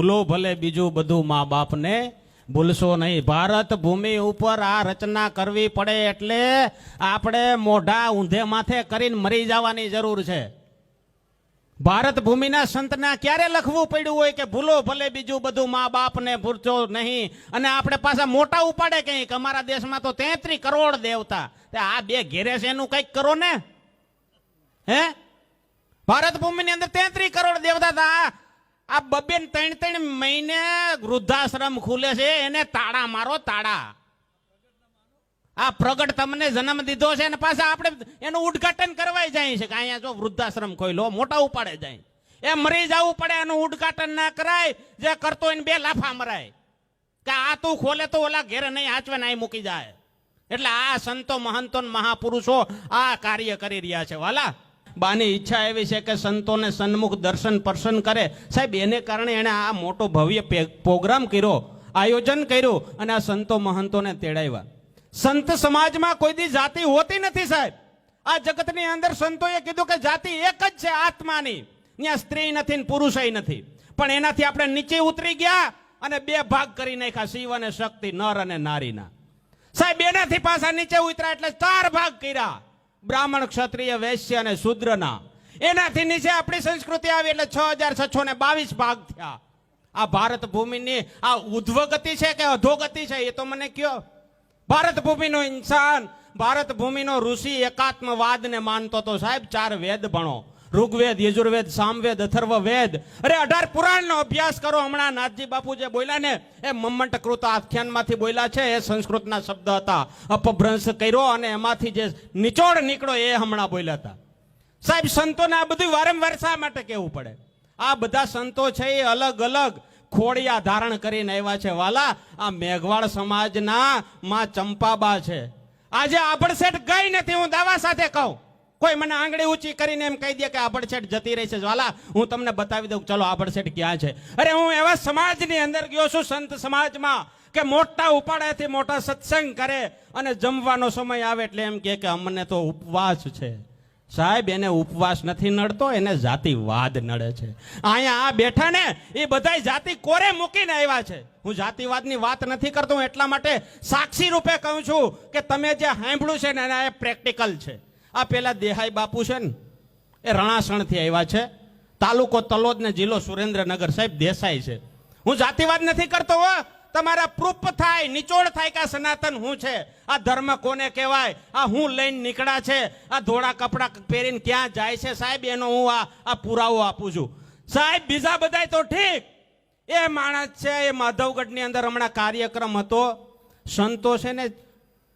ભૂલો ભલે બીજું બધું મા બાપને ભૂલશો નહીં. ભારત ભૂમિ ઉપર આ રચના કરવી પડે એટલે આપણે મોઢા ઊંધે માથે કરીને મરી જવાની જરૂર છે. ભારત ભૂમિના સંતના ક્યારે લખવું પડ્યું હોય કે ભૂલો ભલે બીજું બધું મા બાપને ભૂલશો નહીં. અને આપણે પાછા મોટા ઉપાડે કંઈક. અમારા દેશમાં તો તેત્રી કરોડ દેવતા. આ બે ઘેરે છે એનું કંઈક કરો ને? હે? ભારત ભૂમિની અંદર તેત્રી કરોડ દેવતા હતા. આ બબે ત્રણ ત્રણ મહિને વૃદ્ધાશ્રમ ખુલે છે, એને તાળા મારો, તાળા. આ પ્રગટ તમને જન્મ દીધો છે અને પાછા આપણે એનું ઉદ્ઘાટન કરવાય જાય છે કે અહીંયા જો વૃદ્ધાશ્રમ ખોઈલો મોટા ઉપાડે જાય. એ મરી જવું પડે, એનું ઉદ્ઘાટન ના કરાય, જે કરતો એને બે લાફા મરાય. કે આ તું ખોલે તો ઓલા ઘેરે નહીં આચવે ને મૂકી જાય. એટલે આ સંતો મહંતો મહાપુરુષો આ કાર્ય કરી રહ્યા છે. વાલા બાની ઈચ્છા એવી છે કે સંતોને સન્મુખ દર્શન પ્રસન્ન કરે. સાહેબ, એને કારણે એણે આ મોટો ભવ્ય પ્રોગ્રામ કર્યો, આયોજન કર્યું અને આ સંતો મહંતોને તેડાવ્યા. સંત સમાજમાં કોઈ દી જાતિ હોતી નથી સાહેબ. આ જગતની અંદર સંતોએ કીધું કે જાતિ એક જ છે આત્માની. ત્યાં સ્ત્રી નથી ને પુરુષય નથી. પણ એનાથી આપણે નીચે ઉતરી ગયા અને બે ભાગ કરી નાખ્યા, શિવ અને શક્તિ, નર અને નારીના. સાહેબ, એનાથી પાછા નીચે ઉતર્યા એટલે ચાર ભાગ કર્યા. બ્રાહ્મણ ક્ષત્રિય વૈશ્ય અને શૂદ્રના. એનાથી નીચે આપણી સંસ્કૃતિ આવી એટલે છ હજાર છસો ને બાવીસ ભાગ થયા. આ ભારત ભૂમિની આ ઉધ્વગતિ છે કે અધોગતિ છે એ તો મને કયો? ભારત ભૂમિનો ઇન્સાન, ભારત ભૂમિનો ઋષિ એકાત્મવાદને માનતો તો સાહેબ ચાર વેદ ભણો. ઋગ્વેદ, યજુર્વેદ, સામવેદ અથર્વ વેદ અરે અઢાર પુરાણનો અભ્યાસ કરો. હમણાં નાથજી બાપુ જે બોલ્યા ને, એ મમ્મટ કૃત આખ્યાનમાંથી બોલ્યા છે, એ સંસ્કૃતના શબ્દ હતા. અપભ્રંશ કર્યો અને એમાંથી જે નિચોડ નીકળ્યો એ હમણાં બોલ્યા હતા. સાહેબ, સંતોને આ બધું વારંવાર શા માટે કહેવું પડે? આ બધા સંતો છે એ અલગ અલગ ખોડિયા ધારણ કરીને આવ્યા છે. વાલા, આ મેઘવાળ સમાજના માં ચંપાબા છે. આજે આભડસેઠ ગઈ નથી, હું દાવા સાથે કહું. કોઈ મને આંગળી ઊંચી કરીને એમ કહી દે કે આભડછેટ જતી રહી છે. વાલા હું તમને બતાવી દઉં ચલો આભડછેટ ક્યાં છે? અરે હું એવા સમાજની અંદર ગયો છું સંત સમાજમાં કે મોટા ઉપાડાથી મોટા સત્સંગ કરે અને જમવાનો સમય આવે એટલે એમ કે અમને તો ઉપવાસ છે. સાહેબ, એને ઉપવાસ નથી નડતો, એને જાતિવાદ નડે છે. અહીંયા આ બેઠા ને, એ બધાય જાતિ કોરે મૂકીને આવ્યા છે. હું જાતિવાદની વાત નથી કરતો એટલા માટે સાક્ષી રૂપે કહું છું કે તમે જે સાંભળ્યું છે ને, એના એ પ્રેક્ટિકલ છે. આ પેલા દેહાઈ બાપુ છે ને, એ રણાસણથી આવ્યા છે. તાલુકો તલોદ ને જિલ્લો સુરેન્દ્રનગર. સાહેબ, દેસાઈ છે. હું જાતિવાદ નથી કરતો હો. તમારા પ્રૂફ થાય, નિચોડ થાય કે સનાતન હું છે? આ ધર્મ કોને કહેવાય? આ હું લઈને નીકળ્યા છે? આ ધોળા કપડાં પહેરીને ક્યાં જાય છે? સાહેબ, એનો હું આ આ પુરાવો આપું છું. સાહેબ, બીજા બધાય તો ઠીક. એ માણસ છે, એ માધવગઢની અંદર હમણાં કાર્યક્રમ હતો. સંતો છે ને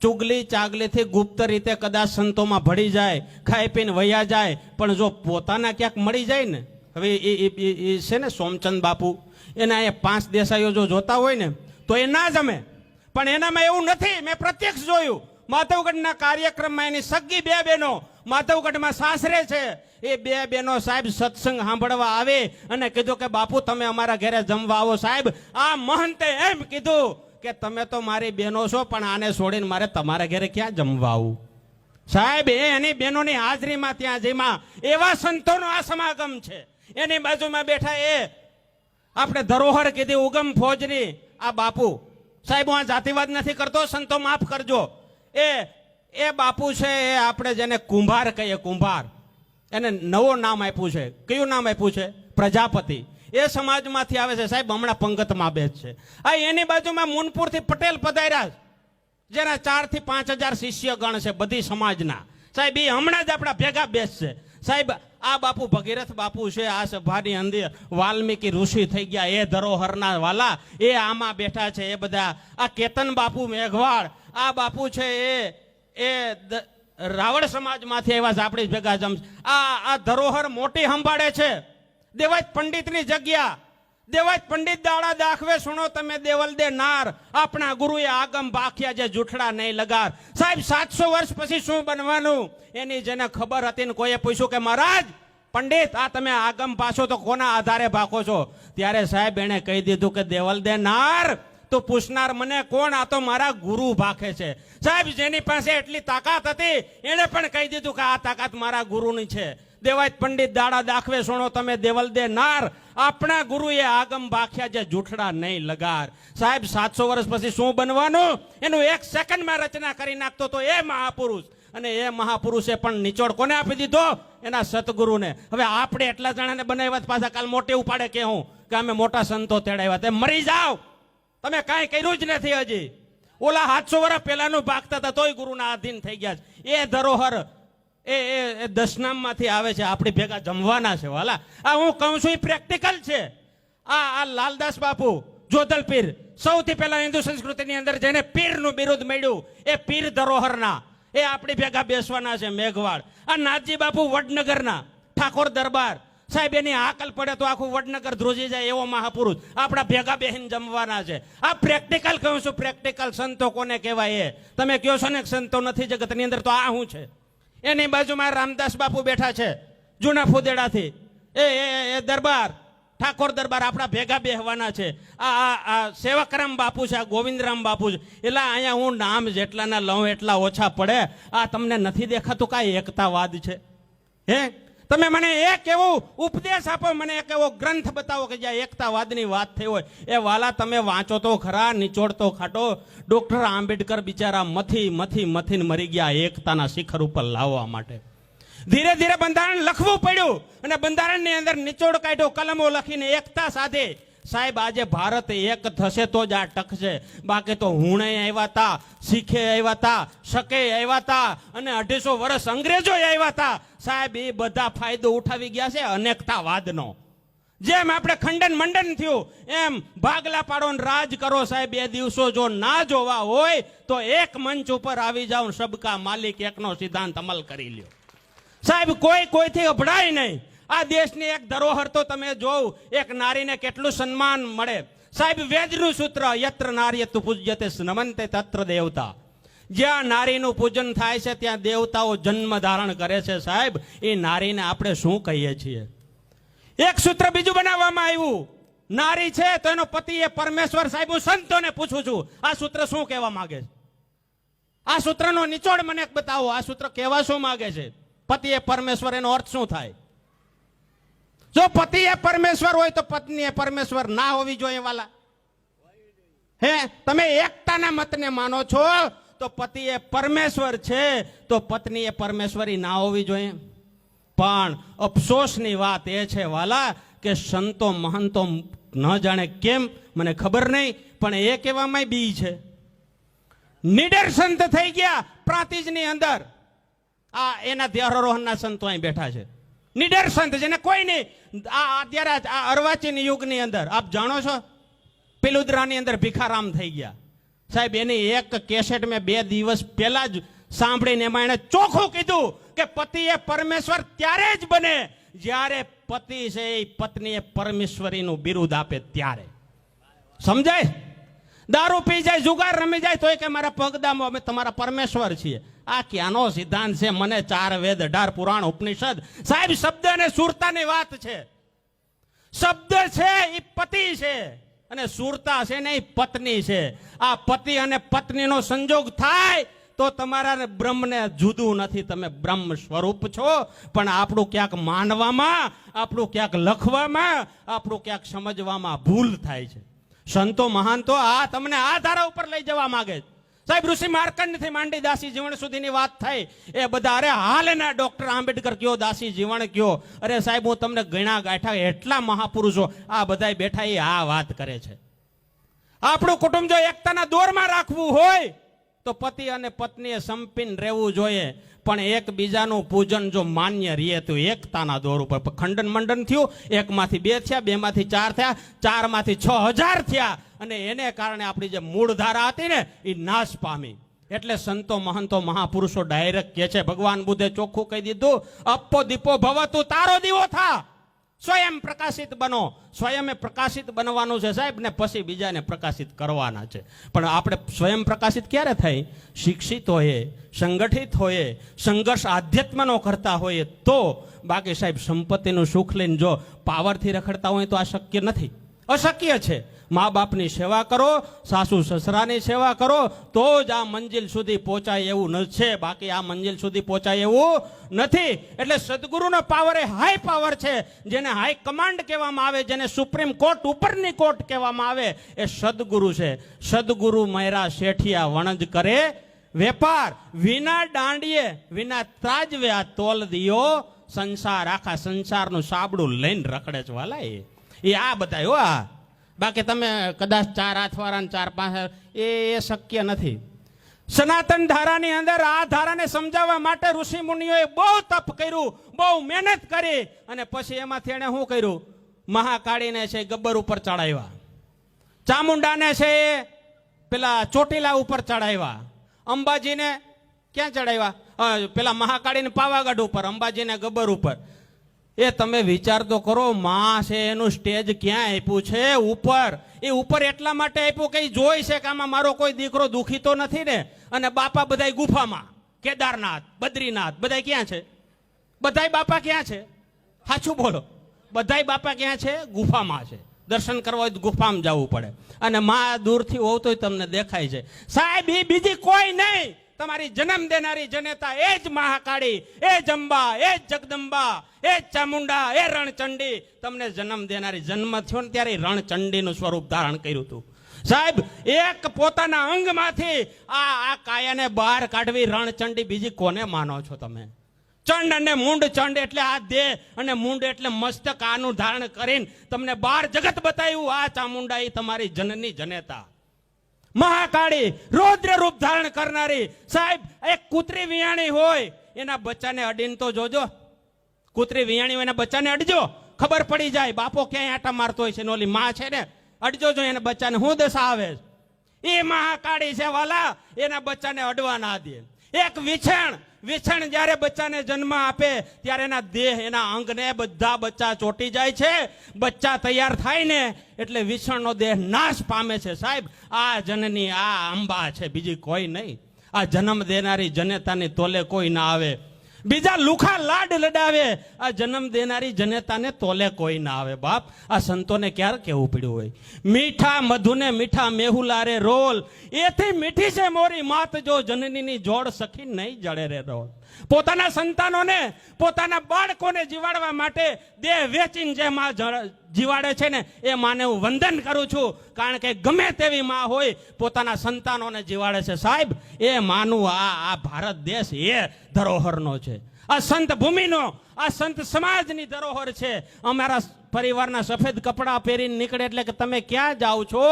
ચુગલી ચાગલીથી ગુપ્ત રીતે કદાચ સંતોમાં ભળી જાય, ખાઈ પીને વયા જાય, પણ જો પોતાના ક્યાંક મળી જાય ને, હવે એ છે ને સોમચંદ બાપુ, એના એ પાંચ દેસાઈઓ જો જોતા હોય ને, તો એ ના જમે. પણ એનામાં એવું નથી, મેં પ્રત્યક્ષ જોયું. માધવગઢના કાર્યક્રમમાં એની સગી બે બહેનો, માધવગઢમાં સાસરે છે. એ બે બહેનો સાહેબ સત્સંગ સાંભળવા આવે અને કીધું કે, બાપુ, તમે અમારા ઘરે જમવા આવો સાહેબ. આ મહંતે એમ કીધું કે તમે તો મારી બહેનો છો, પણ આને છોડીને મારે તમારા ઘરે ક્યાં જમવા આવું સાહેબ, એ એની બહેનોની હાજરીમાં ત્યાં જેમાં એવા સંતોનો આ સમાગમ છે. એની બાજુમાં બેઠા એ, આપણે ધરોહર કીધી ઉગમ ફોજની. આ બાપુ, સાહેબ, હું આ જાતિવાદ નથી કરતો, સંતો માફ કરજો. એ એ બાપુ છે, એ આપણે જેને કુંભાર કહીએ, કુંભાર. એને નવો નામ આપ્યું છે. કયું નામ આપ્યું છે? પ્રજાપતિ. એ સમાજમાંથી આવે છે. સાહેબ, હમણાં પંગતમાં બેસ છે. આ એની બાજુમાં મુનપુરથી પટેલ પધાર્યા જેના ચારથી પાંચ હજાર શિષ્ય ગણ છે બધી સમાજના. સાહેબ એ હમણાં જ આપણા ભેગા બેસશે સાહેબ, આ બાપુ ભગીરથ બાપુ છે. આ સભાની અંદર વાલ્મીકી ઋષિ થઈ ગયા. એ ધરોહરના વાલા. એ આમાં બેઠા છે. એ બધા. આ કેતન બાપુ મેઘવાળ. આ બાપુ છે એ એ રાવણ સમાજમાંથી આવ્યા છે. આપણી ભેગા જમ આ આ ધરોહર મોટી સંભાળે છે. દેવાજ પંડિતની જગ્યા. દેવાજ પંડિત દાડા દાખવે સુણો તમે દેવલ દે નાર. આપણા ગુરુએ આગમ બાખ્યા જે જૂઠડા નહીં લગાર. સાહેબ, સાતસો વર્ષ પછી શું બનવાનું? એની જેને ખબર હતી ને કોઈએ પૂછ્યું કે મહારાજ, પંડિત, આ તમે આગમ પાછો તો કોના આધારે ભાખો છો? ત્યારે સાહેબ એણે કહી દીધું કે દેવલ દે નાર, તો પૂછનાર મને કોણ? આ તો મારા ગુરુ ભાખે છે. સાહેબ, જેની પાસે એટલી તાકાત હતી, એણે પણ કહી દીધું કે આ તાકાત મારા ગુરુની છે. દેવાય પંડિત દાડા દાખવે સોણો, તમે દેવલ દે નાર. આપણા ગુરુએ આગમ ભાખ્યા જે જૂઠડા નહીં લગાર. સાહેબ, સાતસો વર્ષ પછી શું બનવાનું? એનું એક સેકન્ડમાં રચના કરી નાખતો તો એ મહાપુરુષ. અને એ મહાપુરુષે પણ નિચોડ કોને આપી દીધો? એના સતગુરુને હવે આપણે એટલા જણાને બનાવ્યા પાછા કાલ મોટે ઉપાડે કે હું? કે અમે મોટા સંતો તેડાવ્યા તે મરી જાઓ! તમે કાંઈ કર્યું જ નથી હજી. ઓલા સાતસો વર્ષ પહેલાનું ભાગતા હતા, તોય ગુરુના આધીન થઈ ગયા છે. એ ધરોહર એ એ દશનામમાંથી આવે છે, આપણી ભેગા જમવાના છે, વાલા. આ હું કહું છું, એ પ્રેક્ટિકલ છે. આ આ લાલદાસ બાપુ જોધલ પીર સૌથી પહેલા હિન્દુ સંસ્કૃતિની અંદર જેને પીરનું બિરુદ મળ્યું, એ પીર ધરોહરના. એ આપણી ભેગા બેસવાના છે, મેઘવાળ. આ નાથજી બાપુ વડનગરના, ઠાકોર દરબાર. સાહેબ, એની આકલ પડે તો આખું વડનગર ધ્રુજી જાય એવો મહાપુરુષ. આપણા ભેગા બહેન જમવાના છે. આ પ્રેક્ટિકલ કહું છું, પ્રેક્ટિકલ સંતો કોને કહેવાય એ? તમે કહો છો ને સંતો નથી જગતની અંદર, તો આ શું છે? એની બાજુમાં રામદાસ બાપુ બેઠા છે, જૂના ફુદેડાથી. એ એ દરબાર, ઠાકોર દરબાર આપણા ભેગા બેહવાના છે. આ આ સેવકરામ બાપુ છે, આ ગોવિંદરામ બાપુ છે. એટલે અહીંયા હું નામ જેટલાના લઉં એટલા ઓછા પડે. આ તમને નથી દેખાતું કાંઈ એકતાવાદ છે? હે? તમે મને એક એવો ઉપદેશ આપો, મને એક એવો ગ્રંથ બતાવો કે જ્યાં એકતાવાદની વાત થઈ હોય. એ વાલા, તમે વાંચો તો ખરા, નિચોડ તો ખાટો. ડોક્ટર આંબેડકર બિચારા મથી મથી, મથીને મરી ગયા એકતાના શિખર ઉપર લાવવા માટે. ધીરે ધીરે બંધારણ લખવું પડ્યું અને બંધારણની અંદર નિચોડ કાઢ્યો, કલમો લખીને એકતા સાથે સાહેબ, આજે ભારત એક થશે તો જ આ ટકશે. બાકી તો હુણે આવ્યા હતા શીખે આવ્યા હતા શકે આવ્યા હતા અને અઢીસો વર્ષ અંગ્રેજો આવ્યા હતા સાહેબ, એ બધા ફાયદો ઉઠાવી ગયા છે અનેકતાવાદનો. જેમ આપણે ખંડન મંડન થયું, એમ ભાગલા પાડો રાજ કરો સાહેબ એ દિવસો જો ના જોવા હોય, તો એક મંચ ઉપર આવી જાઓ સબકા માલિક એકનો સિદ્ધાંત અમલ કરી લ્યો. સાહેબ, કોઈ કોઈથી અભડાય નહીં. આ દેશની એક ધરોહર તો તમે જોવ, એક નારીને કેટલું સન્માન મળે. સાહેબ, વેદનું સૂત્ર, યત્ર નાર્યતુ પૂજ્યતે નમંતે તત્ર દેવતા. જ્યાં નારીનું પૂજન થાય છે, ત્યાં દેવતાઓ જન્મ ધારણ કરે છે, સાહેબ. એ નારીને આપણે શું કહીએ છીએ? એક સૂત્ર બીજું બનાવવામાં આવ્યું. નારી છે તો એનો પતિ એ પરમેશ્વર સાહેબ, હું સંતોને પૂછું છું, આ સૂત્ર શું કહેવા માંગે છે? આ સૂત્રનો નિચોડ મને બતાવો, આ સૂત્ર કહેવા શું માંગે છે? પતિ એ પરમેશ્વર, એનો અર્થ શું થાય? જો પતિ એ પરમેશ્વર હોય તો પત્ની એ પરમેશ્વર ના હોવી જોઈએ વાલા. હે, તમે એકતાના મતને માનો છો, તો પતિ એ પરમેશ્વર છે, તો પત્ની એ પરમેશ્વરી ના હોવી જોઈએ. પણ અફસોસની વાત એ છે વાલા, કે સંતો મહંતો ન જાણે કેમ, મને ખબર નહીં, પણ એ કહેવામાં બી છે. નિડર સંત થઈ ગયા પ્રાંતિજની અંદર. આ એના ધ્યારોહણના સંતો અહીં બેઠા છે. સંત જેને કોઈ નહીં આ અત્યારે આ અર્વાચીન યુગની અંદર, આપ જાણો છો? પેલુદ્રાની અંદર ભિખારામ થઈ ગયા. સાહેબ, એની એક કેસેટ મેં બે દિવસ પહેલા જ સાંભળીને એમાં એણે ચોખ્ખું કીધું કે પતિ એ પરમેશ્વર ત્યારે જ બને જ્યારે પતિ છે એ પત્નીએ પરમેશ્વરીનું બિરુદ આપે ત્યારે. સમજાય? દારૂ પી જાય, જુગાર રમી જાય, તોય કે મારા પગદામાં અમે તમારા પરમેશ્વર છીએ. આ ક્યાંનો સિદ્ધાંત છે? મને ચાર વેદ, અઢાર પુરાણ, ઉપનિષદ. સાહેબ, શબ્દ અને સુરતાની વાત છે. શબ્દ છે એ પતિ છે. અને સુરતા છે ને એ પત્ની છે. આ પતિ અને પત્નીનો સંજોગ થાય તો તમારા બ્રહ્મને જુદું નથી. તમે બ્રહ્મ સ્વરૂપ છો, પણ આપણું ક્યાંક માનવામાં, આપણું ક્યાંક લખવામાં, આપણું ક્યાંક સમજવામાં ભૂલ થાય છે. સંતો મહાન તો આ તમને આ ધારા ઉપર લઈ જવા માગે છે. સાહેબ, ઋષિ માર્કંડથી માંડી દાસી જીવન સુધીની વાત થાય એ બધા અરે હાલના ડોક્ટર આંબેડકર કયો, દાસી જીવન કયો? અરે સાહેબ, હું તમને ગણા ગાંઠા એટલા મહાપુરુષો, આ બધા બેઠા એ આ વાત કરે છે. આપણું કુટુંબ જો એકતાના દોરમાં રાખવું હોય, તો પતિ અને પત્નીએ સંપીને રહેવું જોઈએ. પણ એકબીજાનું પૂજન જો માન્ય રહીએ તો એકતાના દોર ઉપર. ખંડન મંડન થયું. એકમાંથી બે થયા, બેમાંથી ચાર થયા, ચારમાંથી છ હજાર થયા. અને એને કારણે આપણી જે મૂળધારા હતી ને, એ નાશ પામી. એટલે સંતો મહંતો મહાપુરુષો ડાયરેક્ટ કે છે, ભગવાન બુદ્ધે ચોખ્ખું કહી દીધું, અપ્પો દીપો ભવ તું તારો દીવો થા. સ્વયં પ્રકાશિત બનો. સ્વયં પ્રકાશિત બનવાનું છે સાહેબ ને પછી બીજાને પ્રકાશિત કરવાના છે. પણ આપણે સ્વયં પ્રકાશિત ક્યારે થાય શિક્ષિત હોઈએ, સંગઠિત હોઈએ, સંઘર્ષ આધ્યાત્મનો કરતા હોઈએ તો બાકી સાહેબ સંપત્તિનું સુખ લઈને જો પાવરથી રખડતા હોય તો આ શક્ય નથી. અશક્ય છે. મા બાપની સેવા કરો, સાસુ સસરાની સેવા કરો, તો જ આ મંજિલ સુધી પહોંચાય એવું ન છે. બાકી આ મંજિલ સુધી પહોંચાય એવું નથી. એટલે સદગુરુનો પાવર એ હાઈ પાવર છે, જેને હાઈ કમાન્ડ કહેવામાં આવે, જેને સુપ્રીમ કોર્ટ ઉપરની કોર્ટ કહેવામાં આવે, એ સદગુરુ છે. સદગુરુ મયરા શેઠિયા વણજ કરે, વેપાર, વિના દાંડીએ, વિના ત્રાજવે આ તોલ દિયો, સંસાર, આખા સંસારનું સાબડું લઈને રખડે છે વાલા એ. આ બતાવ્યો આ. બાકી તમે કદાચ ચાર હાથવાળા ચાર પાંચ એ એ શક્ય નથી. સનાતન ધારાની અંદર આ ધારાને સમજાવવા માટે ઋષિ મુનિઓએ બહુ તપ કર્યું, બહુ મહેનત કરી અને પછી એમાંથી એણે શું કર્યું? મહાકાળીને છે ગબ્બર ઉપર ચડાવ્યા. ચામુંડાને છે એ પેલા ચોટીલા ઉપર ચડાવ્યા. અંબાજીને ક્યાં ચડાવ્યા? પેલા મહાકાળીને પાવાગઢ ઉપર, અંબાજીને ગબ્બર ઉપર. એ તમે વિચાર તો કરો, માં છે એનું સ્ટેજ ક્યાં આપ્યું છે? ઉપર. એ ઉપર એટલા માટે આપ્યું કે જોઈ છે કે આમાં મારો કોઈ દીકરો દુખી તો નથી ને? અને બાપા બધાય ગુફામાં. કેદારનાથ, બદ્રીનાથ, બધાય ક્યાં છે? બધાય બાપા ક્યાં છે? સાચું બોલો. બધાય બાપા ક્યાં છે? ગુફામાં છે. દર્શન કરવા હોય તો ગુફામાં જવું પડે. અને માં દૂરથી હોવ તોય તમને દેખાય છે. સાહેબ એ બીજી કોઈ નહીં. તમારી જન્મ દેનારી જનેતા એ જ મહાકાળી, એ જ અંબા, એ જ જગદંબા એ ચામુંડા એ રણચંડી. તમને જન્મ દેનારી જન્મ થયો ને ત્યારે રણચંડીનું સ્વરૂપ ધારણ કર્યું હતું. સાહેબ, એક પોતાના અંગમાંથી આ આ કાયાને બહાર કાઢવી રણચંડી બીજી કોને માનો છો તમે? ચંડ અને મુંડ, ચંડ એટલે આ દેહ અને મુંડ એટલે મસ્તક, આનું ધારણ કરીને તમને બાર જગત બતાવ્યું, આ ચામુંડા એ તમારી જનની જનેતા. મહાકાળી રૌદ્ર રૂપ ધારણ કરનારી. સાહેબ, એક કૂતરી વિયાણી હોય, એના બચ્ચાને અડીને તો જોજો. કૂતરી વિયાણી એના બચ્ચાને અડજો. ખબર પડી જાય, બાપો ક્યાંય આટા મારતો હોય છે? ઓલી માં છે ને, અડજો જો એના બચ્ચાને, હું દશા આવે એ મહાકાળી છે વાલા, એના બચ્ચાને અડવા ના દે. એક વિછણ વિછણ જ્યારે બચ્ચાને જન્મ આપે, ત્યારે એના દેહ, એના અંગને બધા બચ્ચા ચોટી જાય છે. બચ્ચા તૈયાર થાય ને, એટલે વિછણનો દેહ નાશ પામે છે. સાહેબ, આ જનની આ અંબા છે, બીજી કોઈ નહીં. આ જન્મ દેનારી જનેતાની તોલે કોઈ ના આવે. બીજા લુખા લાડ લડાવે. આ જન્મ દેનારી જનેતાને તોલે કોઈ ના આવે બાપ. આ સંતોને ક્યારે કેવું પડ્યું હોય? મીઠા મધુને મીઠા મેહુલારે રોલ. એથી મીઠી છે મોરી માત, જો જનનીની જોડ સખી નહીં જડે રે રોલ. પોતાના સંતાનોને, પોતાના બાળકોને જીવાડવા માટે દેહ વેચીને જે માં જીવાડે છે ને, એ માને હું વંદન કરું છું. કારણ કે ગમે તેવી માં હોય, પોતાના સંતાનોને જીવાડે છે. સાહેબ, એ માનું આ આ ભારત દેશ એ ધરોહરનો છે. આ સંત ભૂમિનો, આ સંત સમાજની ધરોહર છે. અમારા પરિવારના સફેદ કપડાં પહેરીને નીકળે એટલે કે તમે ક્યાં જાઓ છો?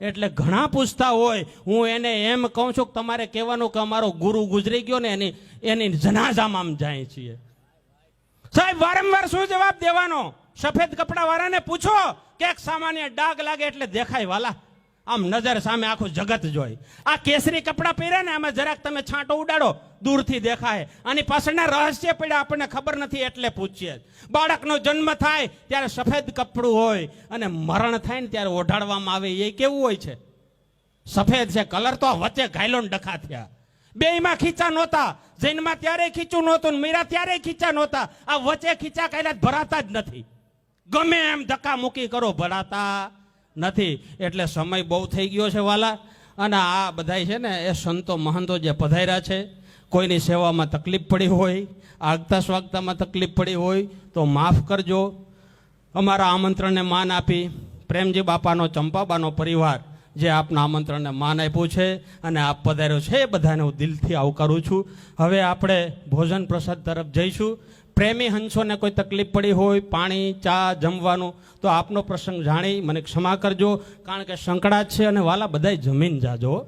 એટલે ઘણા પૂછતા હોય, હું એને એમ કહું છું કે તમારે કહેવાનું કે અમારો ગુરુ ગુજરી ગયો ને એની એની જનાઝામાં આમ જાય છીએ. સાહેબ, વારંવાર શું જવાબ દેવાનો? સફેદ કપડા વાળાને પૂછો કે સામાન્ય ડાઘ લાગે એટલે દેખાય વાલા. આમ નજર સામે આખું જગત જોઈ આ કેસરી કપડાં પહેર્યા ને આમાં જરાક તમે છાંટો ઉડાડો, દૂરથી દેખાય. આની પાછળના રહસ્ય પડ્યા આપણને ખબર નથી એટલે પૂછીએ. બાળકનો જન્મ થાય ત્યારે સફેદ કપડું હોય અને મરણ થાય ને ત્યારે ઓઢાડવામાં આવે, એ કેવું હોય છે? સફેદ છે, કલર તો વચ્ચે ઘાયલો ને ડખા થયા. બેયમાં ખીચા નહોતા, જૈનમાં ત્યારે ખીચું નહોતું મીરા ત્યારે ખીચા નહોતા. આ વચ્ચે ખીચા કાયલા ભરાતા જ નથી. ગમે એમ ધક્કા મૂકી કરો, ભરાતા નથી. એટલે સમય બહુ થઈ ગયો છે વાલા. અને આ બધાય છે ને એ સંતો મહંતો જે પધાર્યા છે, કોઈની સેવામાં તકલીફ પડી હોય, આગતા સ્વાગતામાં તકલીફ પડી હોય, તો માફ કરજો. અમારા આમંત્રણને માન આપી પ્રેમજી બાપાનો, ચંપાબાનો પરિવાર જે આપના આમંત્રણને માન આપ્યું છે અને આપ પધાર્યો છે એ બધાને હું દિલથી આવકારું છું. હવે આપણે ભોજન પ્રસાદ તરફ જઈશું. પ્રેમી હંસોને કોઈ તકલીફ પડી હોય, પાણી, ચા, જમવાનું, તો આપનો પ્રસંગ જાણી મને ક્ષમા કરજો. કારણ કે સંકળા છે અને વાલા બધાય જમીન જાજો.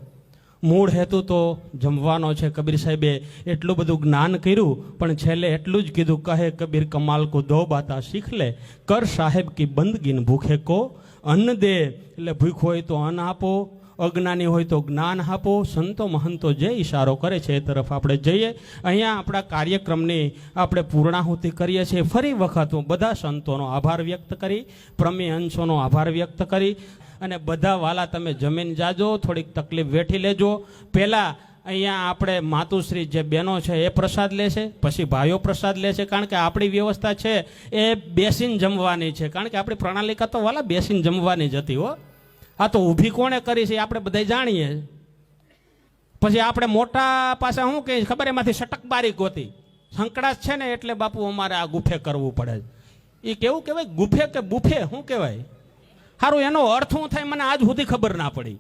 મૂળ હેતુ તો જમવાનો છે, કબીર સાહેબે એટલું બધું જ્ઞાન કર્યું, પણ છેલ્લે એટલું જ કીધું, કહે, કબીર કમાલ કો દો બાતા શીખ લે, કર સાહેબ કી બંદગીન ભૂખે કો, અન્ન દે, એટલે ભૂખ હોય તો અન્ન આપો. અજ્ઞાની હોય તો જ્ઞાન આપો, સંતો મહંતો જે ઈશારો કરે છે એ તરફ આપણે જઈએ. અહીંયા આપણા કાર્યક્રમની આપણે પૂર્ણાહુતિ કરીએ છીએ. ફરી વખત હું બધા સંતોનો આભાર વ્યક્ત કરી પ્રમેય અંશોનો આભાર વ્યક્ત કરી, અને બધા વાલા તમે જમીન જાજો, થોડીક તકલીફ વેઠી લેજો. પહેલાં અહીંયા આપણે માતુશ્રી જે બહેનો છે એ પ્રસાદ લેશે પછી ભાઈઓ પ્રસાદ લેશે કારણ કે આપણી વ્યવસ્થા છે એ બેસીને જમવાની છે. કારણ કે આપણી પ્રણાલિકા તો વાલા બેસીને જમવાની જ હતી હો. આ તો ઊભી કોણે કરી છે આપણે બધા જાણીએ. પછી આપણે મોટા પાછા શું કહે ખબર એમાંથી સટકબારી ગોતી. સંકળાશ છે ને એટલે બાપુ અમારે આ ગુફે કરવું પડે એ કેવું કહેવાય? ગુફે કે બુફે? શું કહેવાય? સારું એનો અર્થ શું થાય મને આજ સુધી ખબર ના પડી.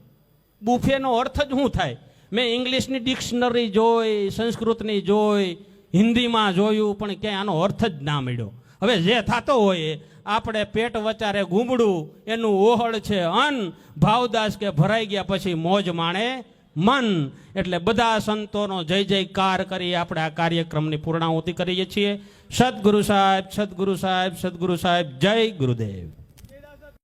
બુફેનો અર્થ જ શું થાય? મેં ઇંગ્લિશની ડિક્શનરી જોઈ, સંસ્કૃતની જોઈ, હિન્દીમાં જોયું, પણ ક્યાંય આનો અર્થ જ ના મળ્યો. હવે જે થતો હોય, આપણે પેટ વચારે ગુમડું, એનું ઓહળ છે અન ભાવદાસ કે ભરાઈ ગયા પછી મોજ માણે મન. એટલે બધા સંતોનો જય જયકાર કરી આપણે આ કાર્યક્રમની પૂર્ણાહુતિ કરીએ છીએ. સદગુરુ સાહેબ સદગુરુ સાહેબ સદગુરુ સાહેબ, જય ગુરુદેવ.